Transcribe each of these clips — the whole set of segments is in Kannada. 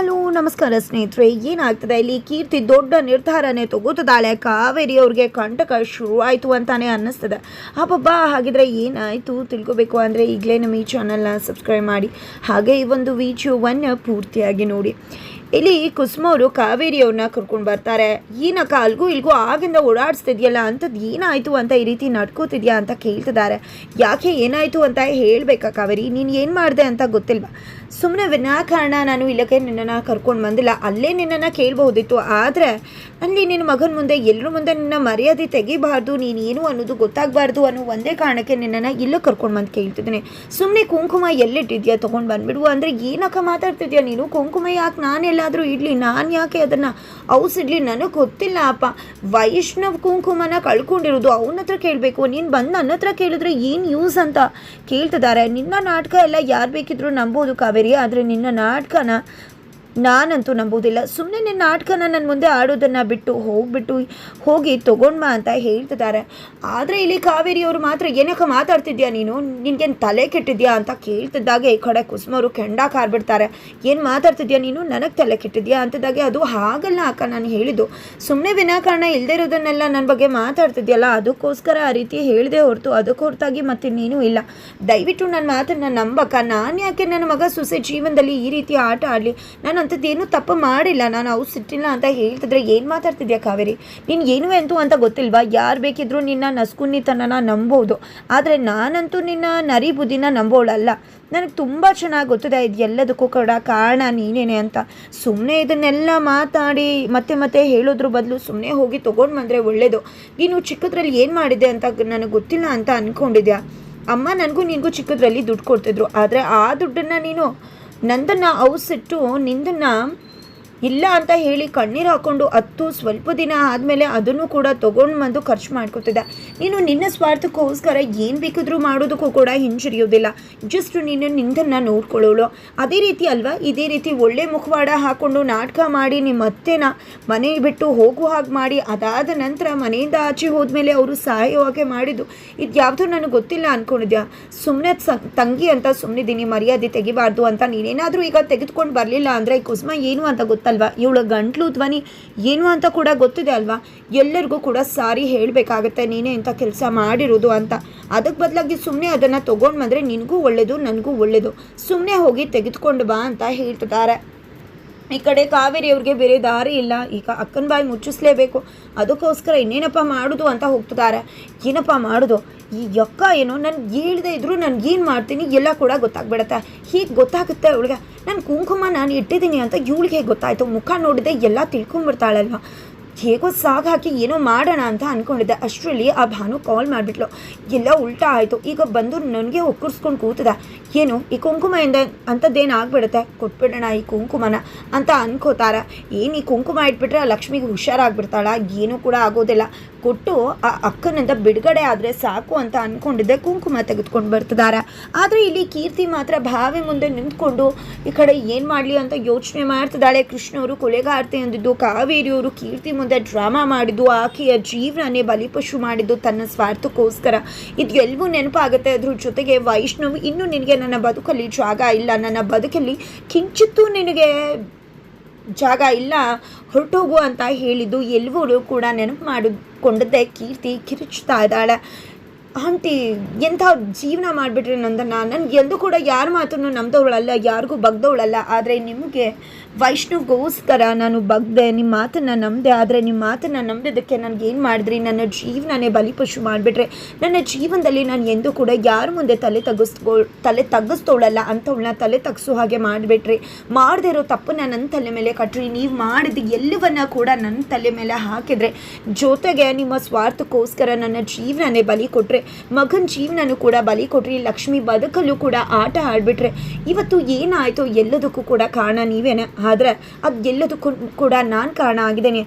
ಹಲೋ, ನಮಸ್ಕಾರ ಸ್ನೇಹಿತರೆ. ಏನಾಗ್ತದೆ? ಇಲ್ಲಿ ಕೀರ್ತಿ ದೊಡ್ಡ ನಿರ್ಧಾರನೇ ತಗೋತದಾಳೆ ಕಾವೇರಿ ಅವ್ರಿಗೆ ಕಂಟಕ ಶುರುವಾಯಿತು ಅಂತಾನೆ ಅನ್ನಿಸ್ತದೆ. ಅಬ್ಬಬ್ಬಾ, ಹಾಗಿದ್ರೆ ಏನಾಯಿತು ತಿಳ್ಕೊಬೇಕು ಅಂದರೆ ಈಗಲೇ ನಮ್ಮ ಈ ಚಾನಲ್ನ ಸಬ್ಸ್ಕ್ರೈಬ್ ಮಾಡಿ. ಹಾಗೆ ಈ ಒಂದು ವಿಡಿಯೋವನ್ನು ಪೂರ್ತಿಯಾಗಿ ನೋಡಿ. ಇಲ್ಲಿ ಕುಸುಮ ಅವರು ಕಾವೇರಿ ಅವ್ರನ್ನ ಕರ್ಕೊಂಡು ಬರ್ತಾರೆ. ಏನಕ್ಕ ಅಲ್ಗೂ ಇಲ್ಗೂ ಆಗಿಂದ ಓಡಾಡಿಸ್ತಿದ್ಯಲ್ಲ ಅಂಥದ್ದು ಏನಾಯಿತು ಅಂತ ಈ ರೀತಿ ನಡ್ಕೋತಿದ್ಯಾ ಅಂತ ಕೇಳ್ತಿದ್ದಾರೆ. ಯಾಕೆ ಏನಾಯಿತು ಅಂತ ಹೇಳಬೇಕಾ ಕಾವೇರಿ? ನೀನು ಏನು ಮಾಡಿದೆ ಅಂತ ಗೊತ್ತಿಲ್ವಾ? ಸುಮ್ಮನೆ ವಿನಾಕಾರಣ, ನಾನು ಇಲ್ಲಕ್ಕೆ ನಿನ್ನನ್ನು ಕರ್ಕೊಂಡು ಬಂದಿಲ್ಲ. ಅಲ್ಲೇ ನಿನ್ನನ್ನು ಕೇಳಬಹುದಿತ್ತು. ಆದರೆ, ಅಲ್ಲಿ ನಿನ್ನ ಮಗನ ಮುಂದೆ ಎಲ್ಲರ ಮುಂದೆ ನಿನ್ನ ಮರ್ಯಾದೆ ತೆಗಿಬಾರ್ದು. ನೀನು ಏನು ಅನ್ನೋದು ಗೊತ್ತಾಗಬಾರ್ದು ಅನ್ನೋ ಒಂದೇ ಕಾರಣಕ್ಕೆ ನಿನ್ನನ್ನು ಇಲ್ಲೇ ಕರ್ಕೊಂಡು ಬಂದು ಕೇಳ್ತಿದ್ದೀನಿ. ಸುಮ್ಮನೆ ಕುಂಕುಮ ಎಲ್ಲಿಟ್ಟಿದ್ಯಾ? ತೊಗೊಂಡು ಬಂದ್ಬಿಡು. ಅಂದರೆ ಏನಕ್ಕ ಮಾತಾಡ್ತಿದ್ಯಾ ನೀನು? ಕುಂಕುಮ ಯಾಕೆ ನಾನೆಲ್ಲಾದರೂ ಇಡಲಿ, ನಾನು ಯಾಕೆ ಅದನ್ನು ಔಸಿಡ್ಲಿ? ನನಗೆ ಗೊತ್ತಿಲ್ಲ, ಅಪ್ಪ. ವೈಷ್ಣವ್ ಕುಂಕುಮನ ಕಳ್ಕೊಂಡಿರೋದು ಅವನ ಹತ್ರ ಕೇಳಬೇಕು. ನೀನು ಬಂದು ನನ್ನ ಹತ್ರ ಕೇಳಿದ್ರೆ ಏನು ಯೂಸ್ ಅಂತ ಕೇಳ್ತಿದ್ದಾರೆ ನಿನ್ನ ನಾಟಕ ಎಲ್ಲ ಯಾರು ಬೇಕಿದ್ರು ನಂಬೋದು ಕಾವೇರಿ ಆದರೆ ನಿನ್ನ ನಾಟಕನ ನಾನಂತೂ ನಂಬೋದಿಲ್ಲ ಸುಮ್ಮನೆ ನಿನ್ನ ನಾಟಕನ ನನ್ನ ಮುಂದೆ ಆಡೋದನ್ನು ಬಿಟ್ಟು ಹೋಗ್ಬಿಟ್ಟು ಹೋಗಿ ತೊಗೊಂಡ್ಮ ಅಂತ ಹೇಳ್ತಿದ್ದಾರೆ. ಆದರೆ ಇಲ್ಲಿ ಕಾವೇರಿಯವರು ಮಾತ್ರ ಏನಕ್ಕೆ ಮಾತಾಡ್ತಿದ್ಯಾ ನೀನು? ನಿನಗೇನು ತಲೆ ಕೆಟ್ಟಿದ್ಯಾ ಅಂತ ಕೇಳ್ತಿದ್ದಾಗೆ ಈ ಕಡೆ ಕುಸುಮವರು ಕೆಂಡ ಕಾರ್ಬಿಡ್ತಾರೆ. ಏನು ಮಾತಾಡ್ತಿದ್ಯಾ ನೀನು? ನನಗೆ ತಲೆ ಕೆಟ್ಟಿದ್ಯಾ ಅಂತದಾಗೆ ಅದು ಹಾಗಲ್ಲ ಅಕ್ಕ ನಾನು ಹೇಳಿದ್ದು. ಸುಮ್ಮನೆ ವಿನಾಕಾರಣ ಇಲ್ಲದೆ ಇರೋದನ್ನೆಲ್ಲ ನನ್ನ ಬಗ್ಗೆ ಮಾತಾಡ್ತಿದ್ಯಲ್ಲ, ಅದಕ್ಕೋಸ್ಕರ ಆ ರೀತಿ ಹೇಳಿದೆ ಹೊರತು ಅದಕ್ಕೆ ಹೊರತಾಗಿ ಮತ್ತೆ ನೀನು ಇಲ್ಲ. ದಯವಿಟ್ಟು ನನ್ನ ಮಾತನ್ನು ನಂಬಕ್ಕ. ನಾನು ಯಾಕೆ ನನ್ನ ಮಗ ಸುಸೆ ಜೀವನದಲ್ಲಿ ಈ ರೀತಿ ಆಟ ಆಡಲಿ? ನಾನು ಅಂಥದ್ದೇನು ತಪ್ಪು ಮಾಡಿಲ್ಲ. ನಾನು ಅವು ಸಿಟ್ಟಿಲ್ಲ ಅಂತ ಹೇಳ್ತಿದ್ರೆ ಏನು ಮಾತಾಡ್ತಿದ್ಯಾ ಕಾವೇರಿ? ನೀನು ಏನು ಎಂತೂ ಅಂತ ಗೊತ್ತಿಲ್ವಾ? ಯಾರು ಬೇಕಿದ್ರೂ ನಿನ್ನ ನಸ್ಕುನ್ನಿತನನ ನಂಬೋದು ಆದರೆ ನಾನಂತೂ ನಿನ್ನ ನರಿ ಬುದ್ಧಿನ ನಂಬೋಳಲ್ಲ. ನನಗೆ ತುಂಬ ಚೆನ್ನಾಗಿ ಗೊತ್ತಿದೆ ಇದು ಎಲ್ಲದಕ್ಕೂ ಕೂಡ ಕಾರಣ ನೀನೇನೆ ಅಂತ. ಸುಮ್ಮನೆ ಇದನ್ನೆಲ್ಲ ಮಾತಾಡಿ, ಮತ್ತೆ ಮತ್ತೆ ಹೇಳೋದ್ರ ಬದಲು ಸುಮ್ಮನೆ ಹೋಗಿ ತೊಗೊಂಡು ಬಂದರೆ ಒಳ್ಳೇದು. ನೀನು ಚಿಕ್ಕದ್ರಲ್ಲಿ ಏನು ಮಾಡಿದೆ ಅಂತ ನನಗೆ ಗೊತ್ತಿಲ್ಲ ಅಂತ ಅಂದ್ಕೊಂಡಿದ್ಯಾ ಅಮ್ಮ ನನಗೂ ನಿನಗೂ ಚಿಕ್ಕದ್ರಲ್ಲಿ ದುಡ್ಡು ಕೊಡ್ತಿದ್ರು. ಆದರೆ ಆ ದುಡ್ಡನ್ನು ನೀನು ನಂದನ್ನು ಔಸಿಟ್ಟು ನಿಂದನ್ನು ಇಲ್ಲ ಅಂತ ಹೇಳಿ ಕಣ್ಣೀರು ಹಾಕ್ಕೊಂಡು ಹತ್ತು ಸ್ವಲ್ಪ ದಿನ ಆದಮೇಲೆ ಅದನ್ನು ಕೂಡ ತೊಗೊಂಡು ಬಂದು ಖರ್ಚು ಮಾಡ್ಕೊತಿದ್ದೆ. ನೀನು ನಿನ್ನ ಸ್ವಾರ್ಥಕ್ಕೋಸ್ಕರ ಏನು ಬೇಕಿದ್ರೂ ಮಾಡೋದಕ್ಕೂ ಕೂಡ ಹಿಂಜರಿಯೋದಿಲ್ಲ. ಜಸ್ಟ್ ನೀನು ನಿಂದನ್ನು ನೋಡ್ಕೊಳ್ಳೋಳು. ಅದೇ ರೀತಿ ಅಲ್ವಾ? ಇದೇ ರೀತಿ ಒಳ್ಳೆ ಮುಖವಾಡ ಹಾಕ್ಕೊಂಡು ನಾಟಕ ಮಾಡಿ ನಿಮ್ಮ ಅತ್ತೆನ ಮನೆ ಬಿಟ್ಟು ಹೋಗು ಹಾಗೆ ಮಾಡಿ ಅದಾದ ನಂತರ ಮನೆಯಿಂದ ಆಚೆ ಹೋದ್ಮೇಲೆ ಅವರು ಸಹಾಯವಾಗಿ ಮಾಡಿದ್ದು. ಇದು ಯಾವುದೂ ನನಗೆ ಗೊತ್ತಿಲ್ಲ ಅಂದ್ಕೊಂಡಿದ್ಯಾ ಸುಮ್ಮನೆ ತಂಗಿ ಅಂತ ಸುಮ್ಮನಿದ್ದೀನಿ ಮರ್ಯಾದೆ ತೆಗಿಬಾರ್ದು ಅಂತ ನೀನೇನಾದರೂ ಈಗ ತೆಗೆದುಕೊಂಡು ಬರಲಿಲ್ಲ ಅಂದರೆ ಕುಸುಮ ಏನು ಅಂತ ಗೊತ್ತಲ್ವಾ ಇವಳ ಗಂಟ್ಲು ಧ್ವನಿ ಏನು ಅಂತ ಕೂಡ ಗೊತ್ತಿದೆ ಅಲ್ವಾ? ಎಲ್ಲರಿಗೂ ಕೂಡ ಸಾರಿ ಹೇಳಬೇಕಾಗತ್ತೆ, ನೀನೇ ಇಂಥ ಕೆಲಸ ಮಾಡಿರೋದು ಅಂತ. ಅದಕ್ಕೆ ಬದಲಾಗಿ ಸುಮ್ಮನೆ ಅದನ್ನು ತೊಗೊಂಡು ಬಂದರೆ ನಿನಗೂ ಒಳ್ಳೆಯದು ನನಗೂ ಒಳ್ಳೆಯದು ಸುಮ್ಮನೆ ಹೋಗಿ ತೆಗೆದುಕೊಂಡು ಬಾ ಅಂತ ಹೇಳ್ತಿದ್ದಾರೆ. ಈ ಕಡೆ ಕಾವೇರಿ ಅವ್ರಿಗೆ ಬೇರೆ ದಾರಿ ಇಲ್ಲ. ಈಗ ಅಕ್ಕನ ಬಾಯಿ ಮುಚ್ಚಿಸ್ಲೇಬೇಕು. ಅದಕ್ಕೋಸ್ಕರ ಇನ್ನೇನಪ್ಪ ಮಾಡೋದು ಅಂತ ಹೋಗ್ತಿದ್ದಾರೆ. ಏನಪ್ಪ ಮಾಡೋದು? ಈ ಯಕ್ಕ ಏನೋ ನನ್ಗೆ ಹೇಳ್ದೆ ಇದ್ರು ನನಗೆ ಏನು ಮಾಡ್ತೀನಿ ಎಲ್ಲ ಕೂಡ ಗೊತ್ತಾಗ್ಬಿಡತ್ತೆ. ಹೀಗೆ ಗೊತ್ತಾಗುತ್ತೆ ಅವಳಿಗೆ. ನಾನು ಕುಂಕುಮ ನಾನು ಇಟ್ಟಿದ್ದೀನಿ ಅಂತ ಇವಳಿಗೆ ಗೊತ್ತಾಯಿತು. ಮುಖ ನೋಡಿದೆ ಎಲ್ಲ ತಿಳ್ಕೊಂಬಿಡ್ತಾಳಲ್ವ? ಹೇಗೋ ಸಾಗ ಹಾಕಿ ಏನೋ ಮಾಡೋಣ ಅಂತ ಅಂದ್ಕೊಂಡಿದ್ದೆ ಅಷ್ಟರಲ್ಲಿ ಆ ಭಾನು ಕಾಲ್ ಮಾಡಿಬಿಟ್ಲು. ಎಲ್ಲ ಉಲ್ಟಾ ಆಯಿತು. ಈಗ ಬಂದು ನನಗೆ ಒಕ್ಕರ್ಸ್ಕೊಂಡು ಕೂತದ. ಏನು, ಈ ಕುಂಕುಮ ಇಂದ ಅಂಥದ್ದೇನು ಆಗ್ಬಿಡುತ್ತೆ? ಕೊಟ್ಬಿಡೋಣ ಈ ಕುಂಕುಮನ ಅಂತ ಅನ್ಕೋತಾರ. ಏನು ಈ ಕುಂಕುಮ ಇಟ್ಬಿಟ್ರೆ ಆ ಲಕ್ಷ್ಮಿಗೆ ಹುಷಾರಾಗ್ಬಿಡ್ತಾಳ? ಏನೂ ಕೂಡ ಆಗೋದಿಲ್ಲ. ಕೊಟ್ಟು ಆ ಅಕ್ಕನಿಂದ ಬಿಡುಗಡೆ ಆದರೆ ಸಾಕು ಅಂತ ಅಂದ್ಕೊಂಡಿದ್ದೆ ಕುಂಕುಮ ತೆಗೆದುಕೊಂಡು ಬರ್ತಿದ್ದಾರೆ ಆದರೆ ಇಲ್ಲಿ ಕೀರ್ತಿ ಮಾತ್ರ ಭಾವಿ ಮುಂದೆ ನಿಂತ್ಕೊಂಡು ಈ ಕಡೆ ಏನು ಮಾಡಲಿ ಅಂತ ಯೋಚನೆ ಮಾಡ್ತಿದ್ದಾಳೆ. ಕೃಷ್ಣವರು, ಕೊಲೆಗಾರ್ತಿ ಅಂದಿದ್ದು, ಕಾವೇರಿಯವರು, ಕೀರ್ತಿ ಮುಂದೆ ಡ್ರಾಮಾ ಮಾಡಿದ್ದು, ಆಕೆಯ ಜೀವನನೇ ಬಲಿಪಶು ಮಾಡಿದ್ದು ತನ್ನ ಸ್ವಾರ್ಥಕ್ಕೋಸ್ಕರ. ಇದು ಎಲ್ಲವೂ ನೆನಪಾಗುತ್ತೆ. ಅದ್ರ ಜೊತೆಗೆ ವೈಷ್ಣವ್, ಇನ್ನೂ ನಿನಗೆ ನನ್ನ ಬದುಕಲ್ಲಿ ಜಾಗ ಇಲ್ಲ. ನನ್ನ ಬದುಕಲ್ಲಿ ಕಿಂಚಿತ್ತೂ ನಿನಗೆ ಜಾಗ ಇಲ್ಲ. ಹೊರಟೋಗು ಅಂತ ಹೇಳಿದ್ದು ಎಲ್ಲರೂ ಕೂಡ ನೆನಪು ಮಾಡಿಕೊಂಡದ್ದೇ ಕೀರ್ತಿ ಕಿರುಚ್ತಾ ಇದ್ದಾಳೆ. ಆಂಟಿ, ಎಂಥ ಜೀವನ ಮಾಡಿಬಿಟ್ರೆ ನಂದನ್ನು ನನಗೆ ಎಂದೂ ಕೂಡ ಯಾರ ಮಾತನ್ನು ನಂಬ್ದವಳಲ್ಲ, ಯಾರಿಗೂ ಬಗ್ದವಳಲ್ಲ. ಆದರೆ ನಿಮಗೆ ವೈಷ್ಣವ್ಗೋಸ್ಕರ ನಾನು ಬಗ್ದೆ ನಿಮ್ಮ ಮಾತನ್ನು ನಂಬಿದೆ. ಆದರೆ ನಿಮ್ಮ ಮಾತನ್ನು ನಂಬಿದ್ದಕ್ಕೆ ಏನು ಮಾಡಿದ್ರಿ? ನನ್ನ ಜೀವನನೇ ಬಲಿಪಶು ಮಾಡಿಬಿಟ್ರೆ. ನನ್ನ ಜೀವನದಲ್ಲಿ ನಾನು ಎಂದೂ ಕೂಡ ಯಾರ ಮುಂದೆ ತಲೆ ತಗ್ಗಿಸ್ಕೊ, ತಲೆ ತಗ್ಗಿಸ್ತವಳಲ್ಲ, ಅಂಥವಳನ್ನ ತಲೆ ತಗ್ಸೋ ಹಾಗೆ ಮಾಡಿಬಿಟ್ರಿ. ಮಾಡದೇ ಇರೋ ನಾನು ನನ್ನ ತಲೆ ಮೇಲೆ ಕಟ್ರಿ. ನೀವು ಮಾಡಿದ ಎಲ್ಲವನ್ನ ಕೂಡ ನನ್ನ ತಲೆ ಮೇಲೆ ಹಾಕಿದ್ರೆ ಜೊತೆಗೆ ನಿಮ್ಮ ಸ್ವಾರ್ಥಕ್ಕೋಸ್ಕರ ನನ್ನ ಜೀವನನೇ ಬಲಿ ಕೊಟ್ಟರೆ ಮಗನ ಜೀವನನೂ ಕೂಡ ಬಲಿ ಕೊಟ್ರಿ ಲಕ್ಷ್ಮಿ ಬದುಕಲ್ಲೂ ಕೂಡ ಆಟ ಆಡಿಬಿಟ್ರೆ ಇವತ್ತು ಏನಾಯಿತು ಎಲ್ಲದಕ್ಕೂ ಕೂಡ ಕಾರಣ ನೀವೇನೆ. ಆದರೆ ಅದು ಎಲ್ಲದಕ್ಕೂ ಕೂಡ ನಾನು ಕಾರಣ ಆಗಿದ್ದೇನೆ.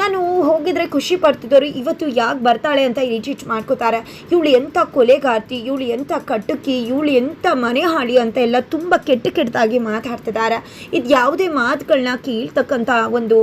ನಾನು ಹೋಗಿದ್ರೆ ಖುಷಿ ಪಡ್ತಿದ್ದವರು ಇವತ್ತು ಯಾಕೆ ಬರ್ತಾಳೆ ಅಂತ ಇರಿಟೇಟ್ ಮಾಡ್ಕೋತಾರೆ. ಇವಳು ಎಂಥ ಕೊಲೆಗಾರ್ತಿ, ಇವಳು ಎಂಥ ಕಟ್ಟುಕಿ ಇವಳು ಎಂಥ ಮನೆ ಹಾಳಿ ಅಂತ ಎಲ್ಲ ತುಂಬ ಕೆಟ್ಟ ಕೆಟ್ಟದಾಗಿ ಮಾತಾಡ್ತಿದ್ದಾರೆ. ಇದು ಯಾವುದೇ ಮಾತುಗಳನ್ನ ಕೇಳ್ತಕ್ಕಂಥ ಒಂದು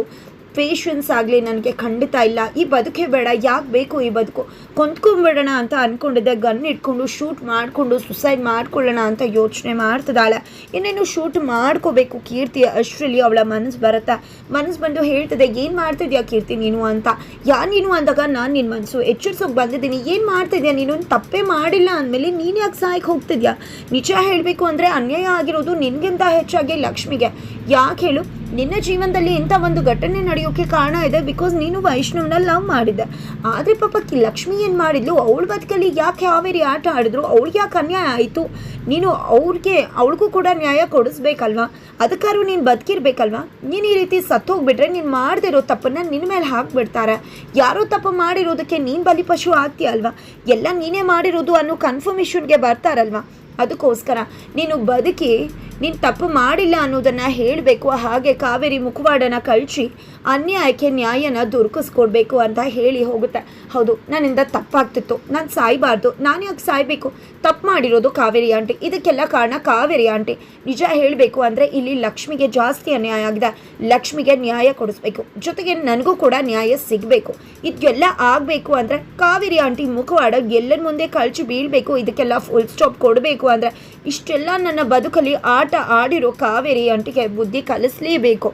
ಪೇಷನ್ಸ್ ಆಗಲಿ ನನಗೆ ಖಂಡಿತ ಇಲ್ಲ. ಈ ಬದುಕೇ ಬೇಡ, ಯಾಕೆ ಬೇಕು ಈ ಬದುಕು? ಕೊಂದ್ಕೊಂಡ್ಬಿಡೋಣ ಅಂತ ಅಂದ್ಕೊಂಡಿದ್ದೆ ಗನ್ ಇಟ್ಕೊಂಡು ಶೂಟ್ ಮಾಡಿಕೊಂಡು ಸುಸೈಡ್ ಮಾಡ್ಕೊಳ್ಳೋಣ ಅಂತ ಯೋಚನೆ ಮಾಡ್ತಿದ್ದಾಳೆ. ಇನ್ನೇನು ಶೂಟ್ ಮಾಡ್ಕೋಬೇಕು ಕೀರ್ತಿ ಅಷ್ಟರಲ್ಲಿ ಅವಳ ಮನಸ್ಸು ಬರುತ್ತೆ? ಮನಸ್ಸು ಬಂದು ಹೇಳ್ತದೆ, ಏನು ಮಾಡ್ತಿದ್ಯಾ ಕೀರ್ತಿ ನೀನು ಅಂತ? ಯಾ ನೀನು ಅಂದಾಗ ನಾನು ನಿನ್ನ ಮನಸ್ಸು ಎಚ್ಚರಿಸೋಕೆ ಬಂದಿದ್ದೀನಿ. ಏನು ಮಾಡ್ತಿದ್ಯಾ ನೀನು? ತಪ್ಪೇ ಮಾಡಿಲ್ಲ ಅಂದಮೇಲೆ ನೀನು ಯಾಕೆ ಸಹಾಯಕ್ಕೆ ಹೋಗ್ತಿದ್ಯಾ? ನಿಜ ಹೇಳಬೇಕು ಅಂದರೆ ಅನ್ಯಾಯ ಆಗಿರೋದು ನಿನಗಿಂತ ಹೆಚ್ಚಾಗಿ ಲಕ್ಷ್ಮಿಗೆ. ಯಾಕೆ ಹೇಳು? ನಿನ್ನ ಜೀವನದಲ್ಲಿ ಇಂಥ ಒಂದು ಘಟನೆ ನಡೆಯೋಕ್ಕೆ ಕಾರಣ ಇದೆ ಬಿಕಾಸ್ ನೀನು ವೈಷ್ಣವನ ಲವ್ ಮಾಡಿದ್ದೆ. ಆದರೆ ಪಾಪ ಲಕ್ಷ್ಮಿ ಏನು ಮಾಡಿದ್ಲು? ಅವಳ ಬದುಕಲ್ಲಿ ಯಾಕೆ ಹಾವೇರಿ ಆಟ ಆಡಿದ್ರು? ಅವ್ಳಿಗೆ ಯಾಕೆ ಅನ್ಯಾಯ ಆಯಿತು? ನೀನು ಅವ್ರಿಗೆ, ಅವಳಿಗೂ ಕೂಡ ನ್ಯಾಯ ಕೊಡಿಸ್ಬೇಕಲ್ವಾ? ಅದಕ್ಕಾದ್ರೂ ನೀನು ಬದುಕಿರ್ಬೇಕಲ್ವಾ? ನೀನು ಈ ರೀತಿ ಸತ್ತೋಗ್ಬಿಟ್ರೆ ನೀನು ಮಾಡದಿರೋ ತಪ್ಪನ್ನ ನಿನ್ನ ಮೇಲೆ ಹಾಕ್ಬಿಡ್ತಾರೆ. ಯಾರೋ ತಪ್ಪು ಮಾಡಿರೋದಕ್ಕೆ ನೀನು ಬಲಿಪಶು ಆಗ್ತೀಯ ಅಲ್ವಾ ಎಲ್ಲ ನೀನೇ ಮಾಡಿರೋದು ಅನ್ನೋ ಕನ್ಫರ್ಮೇಷನ್ಗೆ ಬರ್ತಾರಲ್ವಾ? ಅದಕ್ಕೋಸ್ಕರ ನೀನು ಬದುಕಿ, ನೀನು ತಪ್ಪು ಮಾಡಿಲ್ಲ ಅನ್ನೋದನ್ನು ಹೇಳಬೇಕು. ಹಾಗೆ ಕಾವೇರಿ ಮುಖವಾಡನ ಕಳಿಸಿ ಅನ್ಯಾಯಕ್ಕೆ ನ್ಯಾಯನ ದೊರಕಿಸ್ಕೊಡ್ಬೇಕು ಅಂತ ಹೇಳಿ ಹೋಗುತ್ತೆ. ಹೌದು, ನನ್ನಿಂದ ತಪ್ಪಾಗ್ತಿತ್ತು. ನಾನು ಸಾಯಬಾರ್ದು. ನಾನು ಯಾಕೆ ಸಾಯಬೇಕು? ತಪ್ಪು ಮಾಡಿರೋದು ಕಾವೇರಿ ಆಂಟಿ. ಇದಕ್ಕೆಲ್ಲ ಕಾರಣ ಕಾವೇರಿ ಆಂಟಿ. ನಿಜ ಹೇಳಬೇಕು ಅಂದರೆ ಇಲ್ಲಿ ಲಕ್ಷ್ಮಿಗೆ ಜಾಸ್ತಿ ಅನ್ಯಾಯ ಆಗಿದೆ. ಲಕ್ಷ್ಮಿಗೆ ನ್ಯಾಯ ಕೊಡಿಸ್ಬೇಕು. ಜೊತೆಗೆ ನನಗೂ ಕೂಡ ನ್ಯಾಯ ಸಿಗಬೇಕು. ಇದೆಲ್ಲ ಆಗಬೇಕು ಅಂದರೆ ಕಾವೇರಿ ಆಂಟಿ ಮುಖವಾಡ ಎಲ್ಲರ ಮುಂದೆ ಕಳ್ಚಿ ಬೀಳಬೇಕು. ಇದಕ್ಕೆಲ್ಲ ಫುಲ್ ಸ್ಟಾಪ್ ಕೊಡಬೇಕು. ಅಂದರೆ ಇಷ್ಟೆಲ್ಲ ನನ್ನ ಬದುಕಲ್ಲಿ ಆಟ ಆಡಿರೋ ಕಾವೇರಿ ಆಂಟಿಗೆ ಬುದ್ಧಿ ಕಲಿಸ್ಲೇಬೇಕು.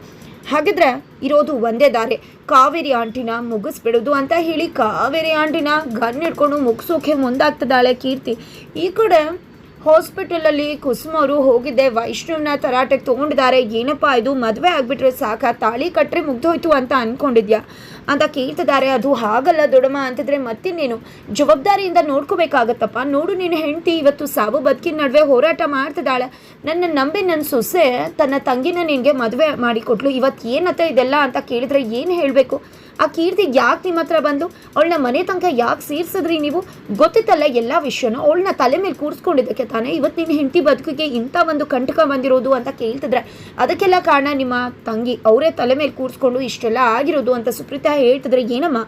ಹಾಗಿದ್ರೆ ಇರೋದು ಒಂದೇ ದಾರಿ. ಕಾವೇರಿ ಆಂಟಿನ ಮುಗಿಸ್ಬಿಡೋದು ಅಂತ ಹೇಳಿ ಕಾವೇರಿ ಆಂಟಿನ ಗನ್ ಹಿಡ್ಕೊಂಡು ಮುಗಿಸೋಕೆ ಮುಂದಾಗ್ತದಾಳೆ ಕೀರ್ತಿ. ಈ ಕಡೆ ಹಾಸ್ಪಿಟಲಲ್ಲಿ ಕುಸುಮ ಅವರು ಹೋಗಿದ್ದೆ ವೈಷ್ಣವ್ನ ತರಾಟೆಗೆ ತೊಗೊಂಡಿದ್ದಾರೆ. ಏನಪ್ಪಾ ಇದು? ಮದುವೆ ಆಗಿಬಿಟ್ರೆ ಸಾಕ? ತಾಳಿ ಕಟ್ಟರೆ ಮುಗ್ದೋಯ್ತು ಅಂತ ಅಂದ್ಕೊಂಡಿದ್ಯಾ ಅಂತ ಕೇಳ್ತಿದ್ದಾರೆ. ಅದು ಹಾಗಲ್ಲ ದೊಡಮ್ಮ ಅಂತಿದ್ರೆ ಮತ್ತಿನ್ನೇನು? ಜವಾಬ್ದಾರಿಯಿಂದ ನೋಡ್ಕೋಬೇಕಾಗತ್ತಪ್ಪ. ನೋಡು ನೀನು ಹೆಂಡತಿ, ಇವತ್ತು ಸಾವು ಬದುಕಿನ ನಡುವೆ ಹೋರಾಟ ಮಾಡ್ತಿದ್ದಾಳೆ. ನನ್ನ ನಂಬಿ ನನ್ನ ಸೊಸೆ ತನ್ನ ತಂಗಿನ ನಿನಗೆ ಮದುವೆ ಮಾಡಿಕೊಟ್ಲು. ಇವತ್ತು ಏನತ್ತ ಇದೆಲ್ಲ ಅಂತ ಕೇಳಿದ್ರೆ ಏನು ಹೇಳಬೇಕು? ಆ ಕೀರ್ತಿ ಯಾಕೆ ನಿಮ್ಮ ಹತ್ರ ಬಂದು? ಅವಳನ್ನ ಮನೆ ತನಕ ಯಾಕೆ ಸೇರಿಸಿದ್ರಿ ನೀವು? ಗೊತ್ತಿತ್ತಲ್ಲ ಎಲ್ಲ ವಿಷಯನೂ? ಅವಳನ್ನ ತಲೆ ಮೇಲೆ ಕೂರಿಸ್ಕೊಂಡಿದ್ದಕ್ಕೆ ತಾನೇ ಇವತ್ತು ನಿನ್ನ ಹೆಂಡತಿ ಬದುಕಿಗೆ ಇಂಥ ಒಂದು ಕಂಟಕ ಬಂದಿರೋದು ಅಂತ ಕೇಳ್ತಿದ್ರೆ. ಅದಕ್ಕೆಲ್ಲ ಕಾರಣ ನಿಮ್ಮ ತಂಗಿ ಅವರೇ ತಲೆ ಮೇಲೆ ಕೂರಿಸ್ಕೊಂಡು ಇಷ್ಟೆಲ್ಲ ಆಗಿರೋದು ಅಂತ ಸುಪ್ರೀತಾ ಹೇಳ್ತಿದ್ರೆ ಏನಮ್ಮ?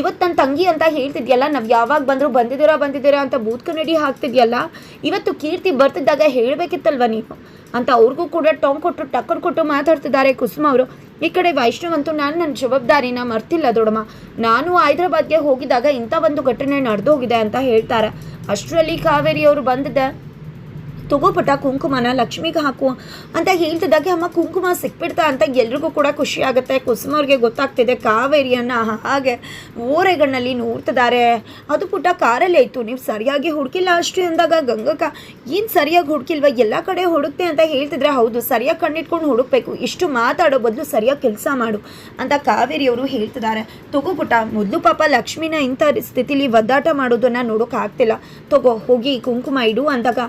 ಇವತ್ತು ನನ್ನ ತಂಗಿ ಅಂತ ಹೇಳ್ತಿದ್ಯಲ್ಲ, ನಾವು ಯಾವಾಗ ಬಂದರೂ ಬಂದಿದ್ದೀರಾ ಬಂದಿದ್ದೀರಾ ಅಂತ ಬೂತ್ ಕನ್ನಡಿ ಹಾಕ್ತಿದ್ಯಲ್ಲ? ಇವತ್ತು ಕೀರ್ತಿ ಬರ್ತಿದ್ದಾಗ ಹೇಳಬೇಕಿತ್ತಲ್ವ ನೀನು ಅಂತ ಅವ್ರಿಗೂ ಕೂಡ ಟಾಂಗ್ ಕೊಟ್ಟು ಟಕ್ಕರ್ ಕೊಟ್ಟು ಮಾತಾಡ್ತಿದ್ದಾರೆ ಕುಸುಮ ಅವರು. ಈ ಕಡೆ ವೈಷ್ಣವ್ ಅಂತೂ ನಾನು ನನ್ನ ಜವಾಬ್ದಾರಿನ ಮರ್ತಿಲ್ಲ ದೊಡಮ್ಮ ನಾನು ಹೈದ್ರಾಬಾದ್ಗೆ ಹೋಗಿದಾಗ ಇಂಥ ಒಂದು ಘಟನೆ ನಡೆದೋಗಿದೆ ಅಂತ ಹೇಳ್ತಾರೆ. ಅಷ್ಟರಲ್ಲಿ ಕಾವೇರಿ ಅವರು ಬಂದಿದ್ದೆ ತಗೋಬಿಟ್ಟ ಕುಂಕುಮನ, ಲಕ್ಷ್ಮಿಗೆ ಹಾಕು ಅಂತ ಹೇಳ್ತಿದ್ದಾಗೆ ಅಮ್ಮ, ಕುಂಕುಮ ಸಿಕ್ಬಿಡ್ತಾ ಅಂತ ಎಲ್ರಿಗೂ ಕೂಡ ಖುಷಿ ಆಗುತ್ತೆ. ಕುಸುಮ ಅವ್ರಿಗೆ ಗೊತ್ತಾಗ್ತಿದೆ, ಕಾವೇರಿಯನ್ನು ಹಾಗೆ ಓರೆಗಣ್ಣಲ್ಲಿ ನೋಡ್ತಿದ್ದಾರೆ ಅದು ಪುಟ್ಟ ಕಾರಲ್ಲೇ ಇತ್ತು. ನೀವು ಸರಿಯಾಗಿ ಹುಡುಕಿಲ್ಲ ಅಷ್ಟು ಅಂದಾಗ ಗಂಗಕ್ಕ, ಏನು ಸರಿಯಾಗಿ ಹುಡುಕಿಲ್ವ? ಎಲ್ಲ ಕಡೆ ಹುಡುಕ್ತೆ ಅಂತ ಹೇಳ್ತಿದ್ರೆ ಹೌದು, ಸರಿಯಾಗಿ ಕಣ್ಣಿಟ್ಕೊಂಡು ಹುಡುಕ್ಬೇಕು. ಇಷ್ಟು ಮಾತಾಡೋ ಬದಲು ಸರಿಯಾಗಿ ಕೆಲಸ ಮಾಡು ಅಂತ ಕಾವೇರಿಯವರು ಹೇಳ್ತಿದ್ದಾರೆ. ತಗೋ ಪುಟ್ಟ, ಮೊದಲು ಪಾಪ ಲಕ್ಷ್ಮಿನ ಇಂಥ ಸ್ಥಿತಿಲಿ ಒದ್ದಾಟ ಮಾಡೋದನ್ನು ನೋಡೋಕೆ ಆಗ್ತಿಲ್ಲ ತಗೋ, ಹೋಗಿ ಕುಂಕುಮ ಇಡು ಅಂದಾಗ,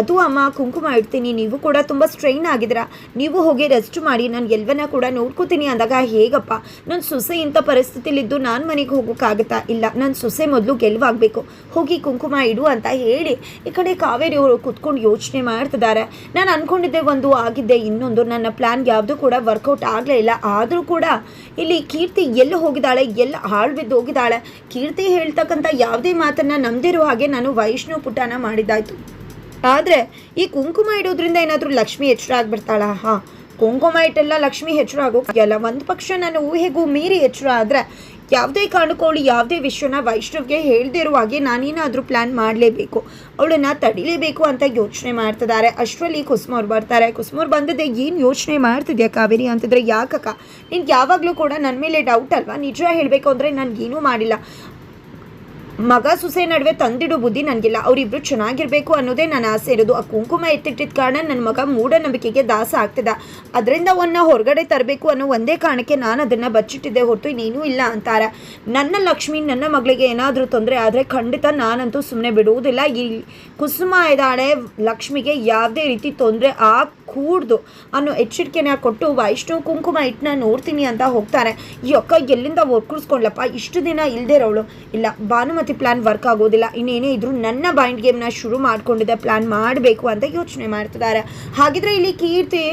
ಅದು ಅಮ್ಮ, ಕುಂಕುಮ ಇಡ್ತೀನಿ, ನೀವು ಕೂಡ ತುಂಬ ಸ್ಟ್ರೈನ್ ಆಗಿದ್ದೀರಾ? ನೀವು ಹೋಗಿ ರೆಸ್ಟ್ ಮಾಡಿ, ನಾನು ಎಲ್ವನ್ನ ಕೂಡ ನೋಡ್ಕೋತೀನಿ ಅಂದಾಗ ಹೇಗಪ್ಪ? ನನ್ನ ಸೊಸೆ ಇಂಥ ಪರಿಸ್ಥಿತಿಲಿದ್ದು ನಾನು ಮನೆಗೆ ಹೋಗೋಕ್ಕಾಗತ್ತಾ? ಇಲ್ಲ ನನ್ನ ಸೊಸೆ ಮೊದಲು ಗೆಲುವಾಗಬೇಕು. ಹೋಗಿ ಕುಂಕುಮ ಇಡು ಅಂತ ಹೇಳಿ, ಈ ಕಡೆ ಕಾವೇರಿ ಅವರು ಕುತ್ಕೊಂಡು ಯೋಚನೆ ಮಾಡ್ತಿದ್ದಾರೆ. ನಾನು ಅಂದ್ಕೊಂಡಿದ್ದೆ ಒಂದು ಆಗಿದ್ದೆ, ಇನ್ನೊಂದು. ನನ್ನ ಪ್ಲ್ಯಾನ್ ಯಾವುದೂ ಕೂಡ ವರ್ಕೌಟ್ ಆಗಲೇ ಇಲ್ಲ. ಆದರೂ ಕೂಡ ಇಲ್ಲಿ ಕೀರ್ತಿ ಎಲ್ಲಿ ಹೋಗಿದ್ದಾಳೆ, ಎಲ್ಲಿ ಹಾಳು ಬಿದ್ದು ಹೋಗಿದ್ದಾಳೆ? ಕೀರ್ತಿ ಹೇಳ್ತಕ್ಕಂಥ ಯಾವುದೇ ಮಾತನ್ನು ನಂಬದಿರೋ ಹಾಗೆ ನಾನು ವೈಷ್ಣು ಪುಟಾನ ಮಾಡಿದ್ದಾಯ್ತು. ಆದರೆ ಈ ಕುಂಕುಮ ಇಡೋದ್ರಿಂದ ಏನಾದರೂ ಲಕ್ಷ್ಮಿ ಎಚ್ಚರ ಆಗ್ಬಿಡ್ತಾಳಾ? ಹಾಂ, ಕುಂಕುಮ ಇಟ್ಟೆಲ್ಲ ಲಕ್ಷ್ಮಿ ಎಚ್ಚರ ಆಗೋಕ್ಕಿಲ್ಲ ಒಂದು ಪಕ್ಷ ನಾನು ಊಹೆಗೂ ಮೀರಿ ಎಚ್ಚರ ಆದರೆ ಯಾವುದೇ ಕಾರಣಕ್ಕೂ ಅವಳು ಯಾವುದೇ ವಿಷಯನ ವೈಷ್ಣವ್ಗೆ ಹೇಳದೇ ಇರುವ ಹಾಗೆ ನಾನೇನಾದರೂ ಪ್ಲ್ಯಾನ್ ಮಾಡಲೇಬೇಕು. ಅವಳನ್ನು ತಡಿಲೇಬೇಕು ಅಂತ ಯೋಚನೆ ಮಾಡ್ತಿದ್ದಾರೆ ಅಷ್ಟರಲ್ಲಿ ಕುಸುಮವ್ರು ಬರ್ತಾರೆ. ಕುಸುಮವ್ರು ಬಂದಿದ್ದೆ ಏನು ಯೋಚನೆ ಮಾಡ್ತಿದ್ಯಾ ಕಾವೇರಿ ಅಂತಿದ್ರೆ, ಯಾಕಕ್ಕ? ನಿನ್ಗೆ ಯಾವಾಗಲೂ ಕೂಡ ನನ್ನ ಮೇಲೆ ಡೌಟ್ ಅಲ್ವಾ? ನಿಜ ಹೇಳಬೇಕು ಅಂದರೆ ನನಗೇನೂ ಮಾಡಿಲ್ಲ. ಮಗ ಸುಸೆ ನಡುವೆ ತಂದಿಡು ಬುದ್ಧಿ ನನಗಿಲ್ಲ. ಅವರಿಬ್ರು ಚೆನ್ನಾಗಿರಬೇಕು ಅನ್ನೋದೇ ನನ್ನ ಆಸೆ. ಇರೋದು ಆ ಕುಂಕುಮ ಎತ್ತಿಟ್ಟಿದ್ದ ಕಾರಣ ನನ್ನ ಮಗ ಮೂಢನಂಬಿಕೆಗೆ ದಾಸ ಆಗ್ತದ ಅದರಿಂದ ಅವನ್ನ ಹೊರಗಡೆ ತರಬೇಕು ಅನ್ನೋ ಒಂದೇ ಕಾರಣಕ್ಕೆ ನಾನು ಅದನ್ನು ಬಚ್ಚಿಟ್ಟಿದ್ದೆ ಹೊರತು ಇನ್ನೇನೂ ಇಲ್ಲ ಅಂತಾರ. ನನ್ನ ಲಕ್ಷ್ಮಿ ನನ್ನ ಮಗಳಿಗೆ ಏನಾದರೂ ತೊಂದರೆ ಆದರೆ ಖಂಡಿತ ನಾನಂತೂ ಸುಮ್ಮನೆ ಬಿಡುವುದಿಲ್ಲ. ಈ ಕುಸುಮ ಇದ್ದಾಳೆ ಲಕ್ಷ್ಮಿಗೆ ಯಾವುದೇ ರೀತಿ ತೊಂದರೆ ಆ ಕೂಡ್ದು ಅನ್ನೋ ಎಚ್ಚರಿಕೆನ ಕೊಟ್ಟು ವೈಷ್ಣು ಕುಂಕುಮ ಇಟ್ಟನ್ನ ನೋಡ್ತೀನಿ ಅಂತ ಹೋಗ್ತಾರೆ. ಈ ಅಕ್ಕ ಎಲ್ಲಿಂದ ಒಕ್ಕರ್ಸ್ಕೊಂಡ್ಲಪ್ಪ ಇಷ್ಟು ದಿನ ಇಲ್ಲದೆ ಇರೋಳು. ಇಲ್ಲ, ಭಾನುಮತಿ ಪ್ಲ್ಯಾನ್ ವರ್ಕ್ ಆಗೋದಿಲ್ಲ. ಇನ್ನೇನೇ ಇದ್ರು ನನ್ನ ಬೈಂಡ್ ಗೇಮ್ನ ಶುರು ಮಾಡಿಕೊಂಡಿದ್ದೆ ಪ್ಲ್ಯಾನ್ ಮಾಡಬೇಕು ಅಂತ ಯೋಚನೆ ಮಾಡ್ತಿದ್ದಾರೆ. ಹಾಗಿದ್ರೆ ಇಲ್ಲಿ ಕೀರ್ತಿ,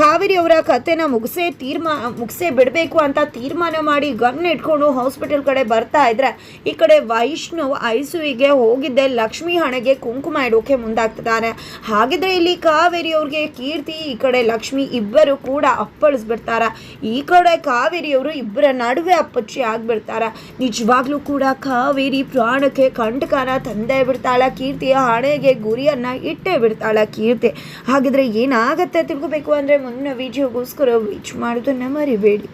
ಕಾವೇರಿ ಅವರ ಕತೆನ ಮುಗಿಸೇ ತೀರ್ಮಾ, ಮುಗಿಸೇ ಬಿಡಬೇಕು ಅಂತ ತೀರ್ಮಾನ ಮಾಡಿ ಗನ್ ಇಟ್ಕೊಂಡು ಹಾಸ್ಪಿಟಲ್ ಕಡೆ ಬರ್ತಾ ಇದ್ರೆ, ಈ ಕಡೆ ವೈಷ್ಣವ್ ಐಸುವಿಗೆ ಹೋಗಿದ್ದೆ ಲಕ್ಷ್ಮಿ ಹಣೆಗೆ ಕುಂಕುಮ ಇಡೋಕೆ ಮುಂದಾಗ್ತಿದ್ದಾರೆ. ಹಾಗಿದ್ರೆ ಇಲ್ಲಿ ಕಾವೇರಿ ಅವ್ರಿಗೆ ಕೀರ್ತಿ ಕೀರ್ತಿ ಈ ಕಡೆ ಲಕ್ಷ್ಮಿ ಇಬ್ಬರು ಕೂಡ ಅಪ್ಪಳಿಸ್ಬಿಡ್ತಾರ. ಈ ಕಡೆ ಕಾವೇರಿಯವರು ಇಬ್ಬರ ನಡುವೆ ಅಪ್ಪಚ್ಚಿ ಆಗ್ಬಿಡ್ತಾರ. ನಿಜವಾಗ್ಲೂ ಕೂಡ ಕಾವೇರಿ ಪ್ರಾಣಕ್ಕೆ ಕಂಟಕನ ತಂದೆ ಬಿಡ್ತಾಳ. ಕೀರ್ತಿಯ ಹಣೆಗೆ ಗುರಿಯನ್ನ ಇಟ್ಟೇ ಬಿಡ್ತಾಳ ಕೀರ್ತಿ. ಹಾಗಿದ್ರೆ ಏನಾಗತ್ತೆ ತಿಳ್ಕೊಬೇಕು ಅಂದ್ರೆ ಮುಂದಿನ ವಿಡಿಯೋಗೋಸ್ಕರ ವೀಚ್ ಮಾಡೋದನ್ನ ಮರಿಬೇಡಿ.